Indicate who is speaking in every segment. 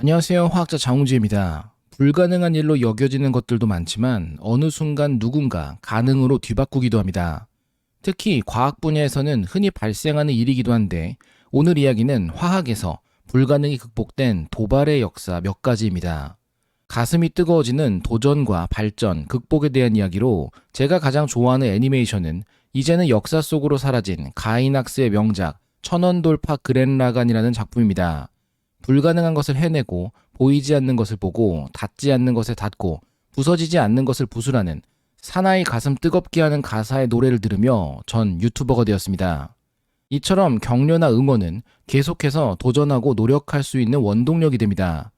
Speaker 1: 안녕하세요. 화학자 장웅주입니다. 불가능한 일로 여겨지는 것들도 많지만 어느 순간 누군가 가능으로 뒤바꾸기도 합니다. 특히 과학 분야에서는 흔히 발생하는 일이기도 한데 오늘 이야기는 화학에서 불가능이 극복된 도발의 역사 몇 가지입니다. 가슴이 뜨거워지는 도전과 발전, 극복에 대한 이야기로 제가 가장 좋아하는 애니메이션은 이제는 역사 속으로 사라진 가이낙스의 명작 천원 돌파 그랜라간이라는 작품입니다. 불가능한 것을 해내고 보이지 않는 것을 보고 닿지 않는 것에 닿고 부서지지 않는 것을 부수라는 사나이 가슴 뜨겁게 하는 가사의 노래를 들으며 전 유튜버가 되었습니다. 이처럼 격려나 응원은 계속해서 도전하고 노력할 수 있는 원동력이 됩니다.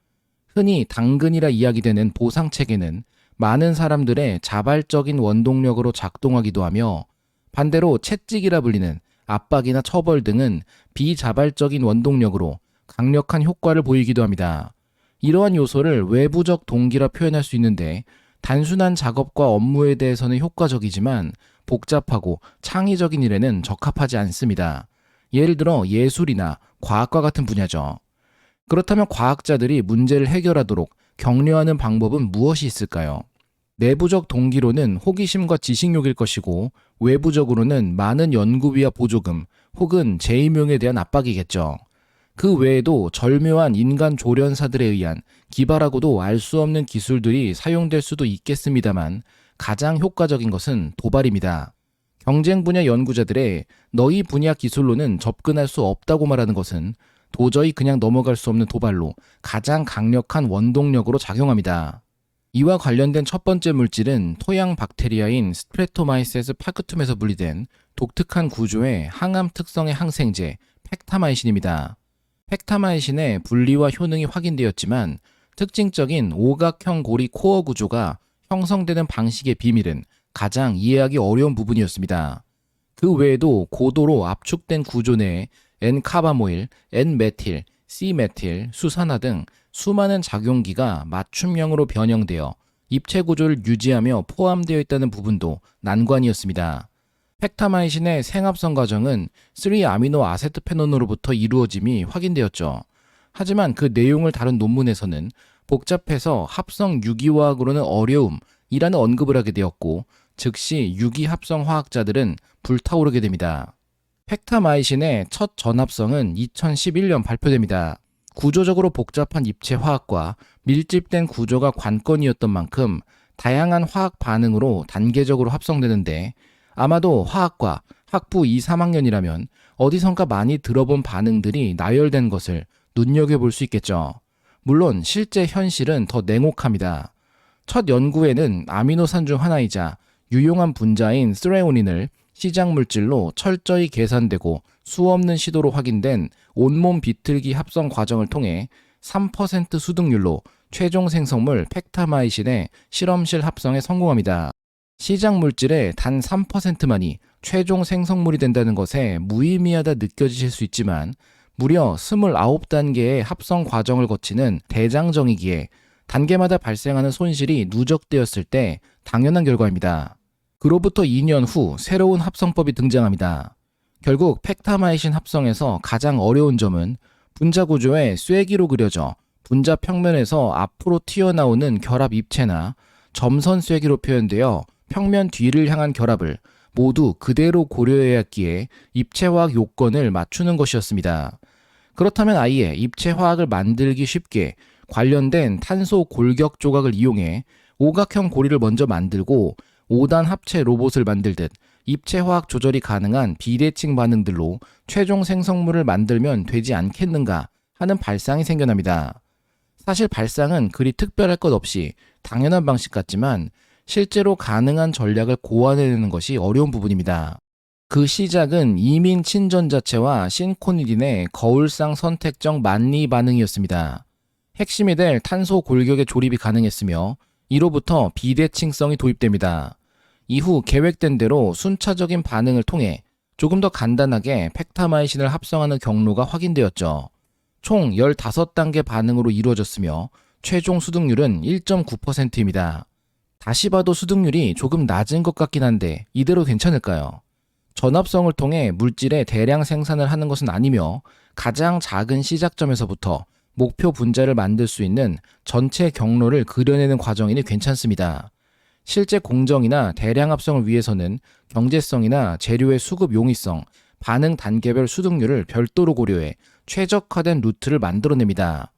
Speaker 1: 흔히 당근이라 이야기되는 보상 체계는 많은 사람들의 자발적인 원동력으로 작동하기도 하며 반대로 채찍이라 불리는 압박이나 처벌 등은 비자발적인 원동력으로 강력한 효과를 보이기도 합니다. 이러한 요소를 외부적 동기라 표현할 수 있는데 단순한 작업과 업무에 대해서는 효과적이지만 복잡하고 창의적인 일에는 적합하지 않습니다. 예를 들어 예술이나 과학과 같은 분야죠. 그렇다면 과학자들이 문제를 해결하도록 격려하는 방법은 무엇이 있을까요? 내부적 동기로는 호기심과 지식욕일 것이고 외부적으로는 많은 연구비와 보조금 혹은 재임용에 대한 압박이겠죠. 그 외에도 절묘한 인간 조련사들에 의한 기발하고도 알 수 없는 기술들이 사용될 수도 있겠습니다만 가장 효과적인 것은 도발입니다. 경쟁 분야 연구자들의 너희 분야 기술로는 접근할 수 없다고 말하는 것은 도저히 그냥 넘어갈 수 없는 도발로 가장 강력한 원동력으로 작용합니다. 이와 관련된 첫 번째 물질은 토양 박테리아인 스트레토마이세스 파크툼에서 분리된 독특한 구조의 항암 특성의 항생제 팩타마이신입니다. 팩타마이신의 분리와 효능이 확인되었지만 특징적인 오각형 고리 코어 구조가 형성되는 방식의 비밀은 가장 이해하기 어려운 부분이었습니다. 그 외에도 고도로 압축된 구조 내에 N카바모일, N메틸, C메틸, 수산화 등 수많은 작용기가 맞춤형으로 변형되어 입체 구조를 유지하며 포함되어 있다는 부분도 난관이었습니다. 팩타마이신의 생합성 과정은 3아미노 아세트페논으로부터 이루어짐이 확인되었죠. 하지만 그 내용을 다룬 논문에서는 복잡해서 합성 유기화학으로는 어려움이라는 언급을 하게 되었고 즉시 유기 합성 화학자들은 불타오르게 됩니다. 팩타마이신의 첫 전합성은 2011년 발표됩니다. 구조적으로 복잡한 입체 화학과 밀집된 구조가 관건이었던 만큼 다양한 화학 반응으로 단계적으로 합성되는데 아마도 화학과 학부 2, 3학년이라면 어디선가 많이 들어본 반응들이 나열된 것을 눈여겨볼 수 있겠죠. 물론 실제 현실은 더 냉혹합니다. 첫 연구에는 아미노산 중 하나이자 유용한 분자인 스레오닌을 시작 물질로 철저히 계산되고 수없는 시도로 확인된 온몸 비틀기 합성 과정을 통해 3% 수득률로 최종 생성물 팩타마이신의 실험실 합성에 성공합니다. 시작 물질의 단 3%만이 최종 생성물이 된다는 것에 무의미하다 느껴지실 수 있지만 무려 29단계의 합성 과정을 거치는 대장정이기에 단계마다 발생하는 손실이 누적되었을 때 당연한 결과입니다. 그로부터 2년 후 새로운 합성법이 등장합니다. 결국 팩타마이신 합성에서 가장 어려운 점은 분자 구조에 쐐기로 그려져 분자 평면에서 앞으로 튀어나오는 결합 입체나 점선 쐐기로 표현되어 평면 뒤를 향한 결합을 모두 그대로 고려해야 했기에 입체화학 요건을 맞추는 것이었습니다. 그렇다면 아예 입체화학을 만들기 쉽게 관련된 탄소 골격 조각을 이용해 오각형 고리를 먼저 만들고 5단 합체 로봇을 만들듯 입체화학 조절이 가능한 비대칭 반응들로 최종 생성물을 만들면 되지 않겠는가 하는 발상이 생겨납니다. 사실 발상은 그리 특별할 것 없이 당연한 방식 같지만 실제로 가능한 전략을 고안해내는 것이 어려운 부분입니다. 그 시작은 이민 친전 자체와 신코니딘의 거울상 선택적 만리 반응이었습니다. 핵심이 될 탄소 골격의 조립이 가능했으며 이로부터 비대칭성이 도입됩니다. 이후 계획된 대로 순차적인 반응을 통해 조금 더 간단하게 팩타마이신을 합성하는 경로가 확인되었죠. 총 15단계 반응으로 이루어졌으며 최종 수득률은 1.9%입니다. 다시 봐도 수득률이 조금 낮은 것 같긴 한데 이대로 괜찮을까요? 전합성을 통해 물질의 대량 생산을 하는 것은 아니며 가장 작은 시작점에서부터 목표 분자를 만들 수 있는 전체 경로를 그려내는 과정이니 괜찮습니다. 실제 공정이나 대량 합성을 위해서는 경제성이나 재료의 수급 용이성, 반응 단계별 수득률을 별도로 고려해 최적화된 루트를 만들어냅니다.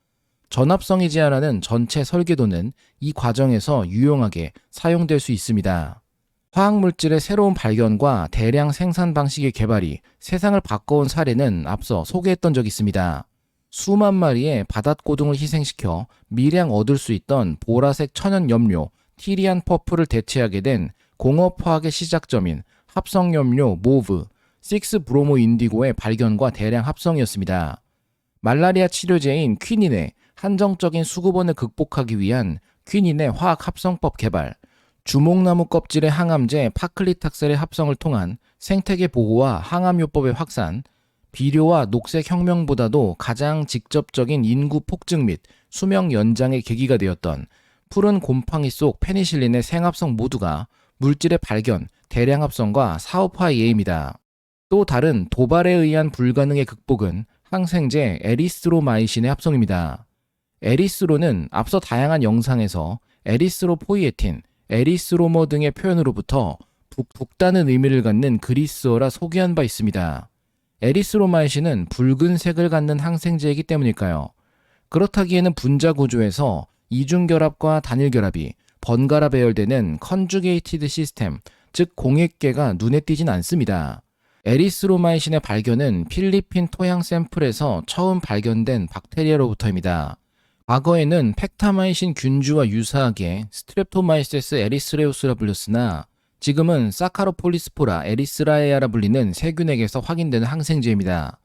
Speaker 1: 전합성이 제한하는 전체 설계도는 이 과정에서 유용하게 사용될 수 있습니다. 화학물질의 새로운 발견과 대량 생산 방식의 개발이 세상을 바꿔온 사례는 앞서 소개했던 적이 있습니다. 수만 마리의 바닷고등을 희생시켜 미량 얻을 수 있던 보라색 천연 염료 티리안 퍼프를 대체하게 된 공업화학의 시작점인 합성염료 모브, 6 브로모 인디고의 발견과 대량 합성이었습니다. 말라리아 치료제인 퀴닌의 한정적인 수급원을 극복하기 위한 퀴닌의 화학 합성법 개발, 주목나무 껍질의 항암제 파클리탁셀의 합성을 통한 생태계 보호와 항암요법의 확산, 비료와 녹색 혁명보다도 가장 직접적인 인구 폭증 및 수명 연장의 계기가 되었던 푸른 곰팡이 속 페니실린의 생합성 모두가 물질의 발견, 대량 합성과 사업화의 예입니다. 또 다른 도발에 의한 불가능의 극복은 항생제 에리스로마이신의 합성입니다. 에리스로는 앞서 다양한 영상에서 에리스로 포이에틴, 에리스로머 등의 표현으로부터 북, 북다는 의미를 갖는 그리스어라 소개한 바 있습니다. 에리스로마이신은 붉은 색을 갖는 항생제이기 때문일까요? 그렇다기에는 분자 구조에서 이중결합과 단일결합이 번갈아 배열되는 컨주게이티드 시스템, 즉 공액계가 눈에 띄진 않습니다. 에리스로마이신의 발견은 필리핀 토양 샘플에서 처음 발견된 박테리아로부터입니다. 과거에는 팩타마이신 균주와 유사하게 스트랩토마이세스 에리스레우스라 불렸으나 지금은 사카로폴리스포라 에리스라에아라 불리는 세균에게서 확인되는 항생제입니다.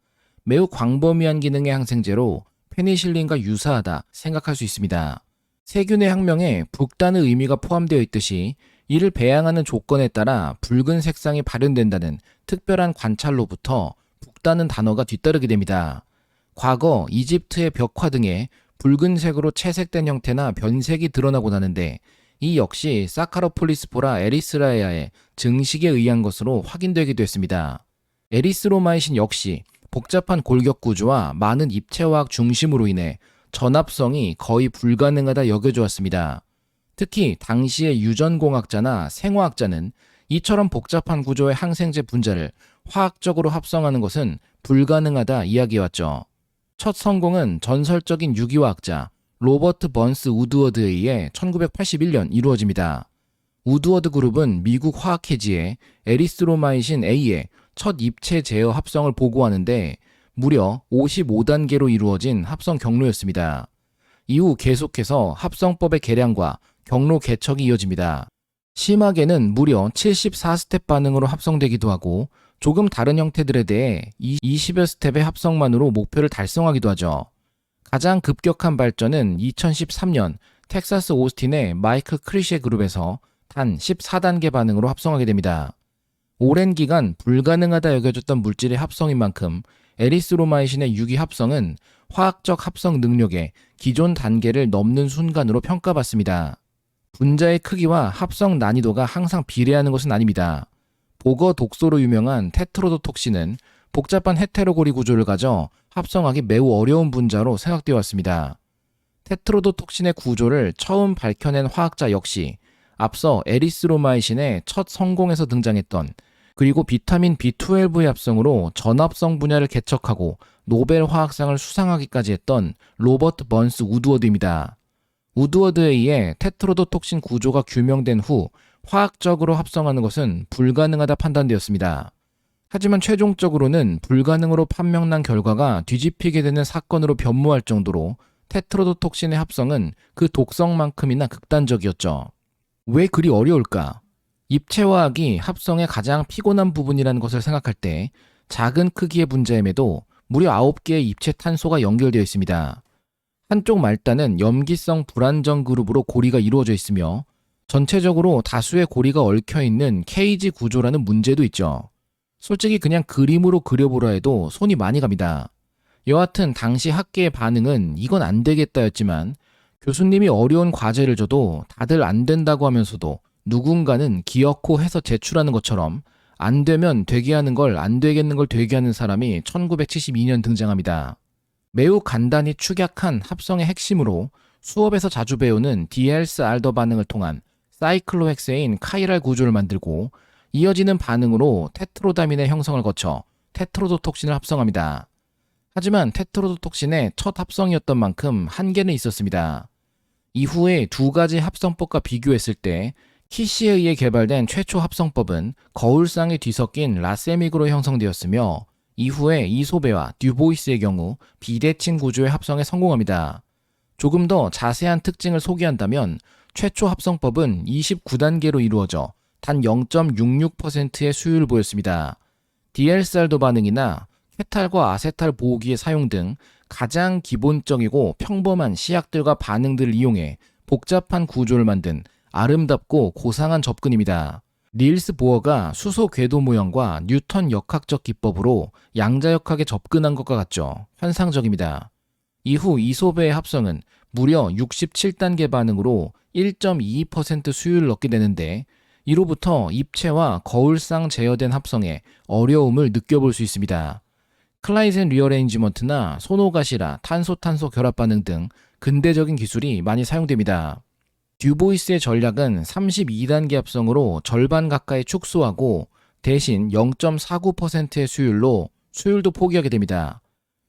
Speaker 1: 매우 광범위한 기능의 항생제로 페니실린과 유사하다 생각할 수 있습니다. 세균의 학명에 북다는 의미가 포함되어 있듯이 이를 배양하는 조건에 따라 붉은 색상이 발현된다는 특별한 관찰로부터 북다는 단어가 뒤따르게 됩니다. 과거 이집트의 벽화 등에 붉은색으로 채색된 형태나 변색이 드러나고 나는데 이 역시 사카로폴리스포라 에리스라에아의 증식에 의한 것으로 확인되기도 했습니다. 에리스로마이신 역시 복잡한 골격 구조와 많은 입체화학 중심으로 인해 전합성이 거의 불가능하다 여겨져 왔습니다. 특히 당시의 유전공학자나 생화학자는 이처럼 복잡한 구조의 항생제 분자를 화학적으로 합성하는 것은 불가능하다 이야기해왔죠. 첫 성공은 전설적인 유기화학자 로버트 번스 우드워드에 의해 1981년 이루어집니다. 우드워드 그룹은 미국 화학회지에 에리스로마이신 A의 첫 입체 제어 합성을 보고하는데 무려 55단계로 이루어진 합성 경로였습니다. 이후 계속해서 합성법의 개량과 경로 개척이 이어집니다. 심하게는 무려 74스텝 반응으로 합성되기도 하고 조금 다른 형태들에 대해 20여 스텝의 합성만으로 목표를 달성하기도 하죠. 가장 급격한 발전은 2013년 텍사스 오스틴의 마이크 크리셰 그룹에서 단 14단계 반응으로 합성하게 됩니다. 오랜 기간 불가능하다 여겨졌던 물질의 합성인 만큼 에리스로마이신의 유기 합성은 화학적 합성 능력의 기존 단계를 넘는 순간으로 평가받습니다. 분자의 크기와 합성 난이도가 항상 비례하는 것은 아닙니다. 보거 독소로 유명한 테트로도톡신은 복잡한 헤테로고리 구조를 가져 합성하기 매우 어려운 분자로 생각되어 왔습니다. 테트로도톡신의 구조를 처음 밝혀낸 화학자 역시 앞서 에리스로마이신의 첫 성공에서 등장했던 그리고 비타민 B12의 합성으로 전합성 분야를 개척하고 노벨 화학상을 수상하기까지 했던 로버트 번스 우드워드입니다. 우드워드에 의해 테트로도톡신 구조가 규명된 후 화학적으로 합성하는 것은 불가능하다 판단되었습니다. 하지만 최종적으로는 불가능으로 판명난 결과가 뒤집히게 되는 사건으로 변모할 정도로 테트로도톡신의 합성은 그 독성만큼이나 극단적이었죠. 왜 그리 어려울까? 입체화학이 합성의 가장 피곤한 부분이라는 것을 생각할 때 작은 크기의 분자임에도 무려 9개의 입체 탄소가 연결되어 있습니다. 한쪽 말단은 염기성 불안정 그룹으로 고리가 이루어져 있으며 전체적으로 다수의 고리가 얽혀 있는 케이지 구조라는 문제도 있죠. 솔직히 그냥 그림으로 그려보라 해도 손이 많이 갑니다. 여하튼 당시 학계의 반응은 이건 안 되겠다였지만 교수님이 어려운 과제를 줘도 다들 안 된다고 하면서도 누군가는 기어코 해서 제출하는 것처럼 안 되면 되게 하는 걸 안 되겠는 걸 되게 하는 사람이 1972년 등장합니다. 매우 간단히 축약한 합성의 핵심으로 수업에서 자주 배우는 디엘스 알더 반응을 통한 사이클로헥세인 카이랄 구조를 만들고 이어지는 반응으로 테트로다민의 형성을 거쳐 테트로도톡신을 합성합니다. 하지만 테트로도톡신의 첫 합성이었던 만큼 한계는 있었습니다. 이후에 두 가지 합성법과 비교했을 때 키시에 의해 개발된 최초 합성법은 거울상에 뒤섞인 라세믹으로 형성되었으며 이후에 이소베와 듀보이스의 경우 비대칭 구조의 합성에 성공합니다. 조금 더 자세한 특징을 소개한다면 최초 합성법은 29단계로 이루어져 단 0.66%의 수율을 보였습니다. 디엘살도 반응이나 케탈과 아세탈 보호기의 사용 등 가장 기본적이고 평범한 시약들과 반응들을 이용해 복잡한 구조를 만든 아름답고 고상한 접근입니다. 닐스 보어가 수소 궤도 모형과 뉴턴 역학적 기법으로 양자역학에 접근한 것과 같죠. 환상적입니다. 이후 이소베의 합성은 무려 67단계 반응으로 1.22% 수율을 얻게 되는데 이로부터 입체와 거울상 제어된 합성에 어려움을 느껴볼 수 있습니다. 클라이젠 리어레인지먼트나 소노가시라 탄소-탄소 결합 반응 등 근대적인 기술이 많이 사용됩니다. 듀보이스의 전략은 32단계 합성으로 절반 가까이 축소하고 대신 0.49%의 수율로 수율도 포기하게 됩니다.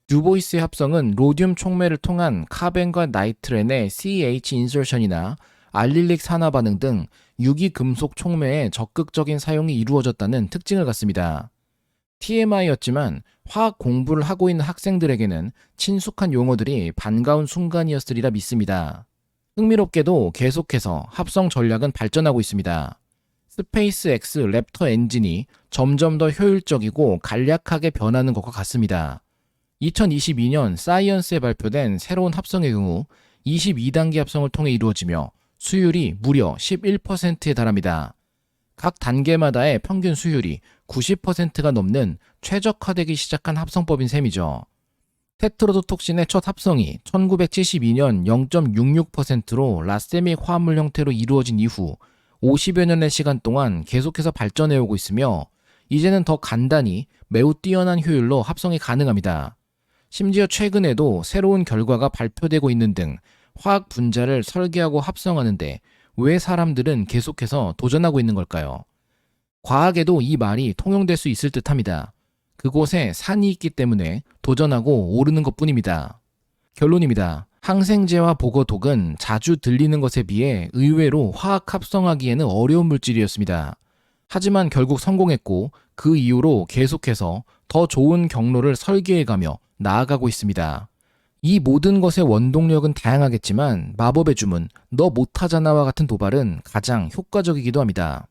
Speaker 1: 듀보이스의 합성은 로듐 촉매를 통한 카벤과 나이트렌의 CH 인설션이나 알릴릭 산화 반응 등 유기 금속 촉매의 적극적인 사용이 이루어졌다는 특징을 갖습니다. TMI였지만 화학 공부를 하고 있는 학생들에게는 친숙한 용어들이 반가운 순간이었으리라 믿습니다. 흥미롭게도 계속해서 합성 전략은 발전하고 있습니다. 스페이스 X 랩터 엔진이 점점 더 효율적이고 간략하게 변하는 것과 같습니다. 2022년 사이언스에 발표된 새로운 합성의 경우 22단계 합성을 통해 이루어지며 수율이 무려 11%에 달합니다. 각 단계마다의 평균 수율이 90%가 넘는 최적화되기 시작한 합성법인 셈이죠. 테트로도톡신의 첫 합성이 1972년 0.66%로 라세믹 화합물 형태로 이루어진 이후 50여 년의 시간 동안 계속해서 발전해 오고 있으며 이제는 더 간단히 매우 뛰어난 효율로 합성이 가능합니다. 심지어 최근에도 새로운 결과가 발표되고 있는 등 화학 분자를 설계하고 합성하는데 왜 사람들은 계속해서 도전하고 있는 걸까요? 과학에도 이 말이 통용될 수 있을 듯 합니다. 그곳에 산이 있기 때문에 도전하고 오르는 것 뿐입니다. 결론입니다. 항생제와 보거독은 자주 들리는 것에 비해 의외로 화학 합성하기에는 어려운 물질이었습니다. 하지만 결국 성공했고 그 이후로 계속해서 더 좋은 경로를 설계해가며 나아가고 있습니다. 이 모든 것의 원동력은 다양하겠지만 마법의 주문, 너 못하잖아와 같은 도발은 가장 효과적이기도 합니다.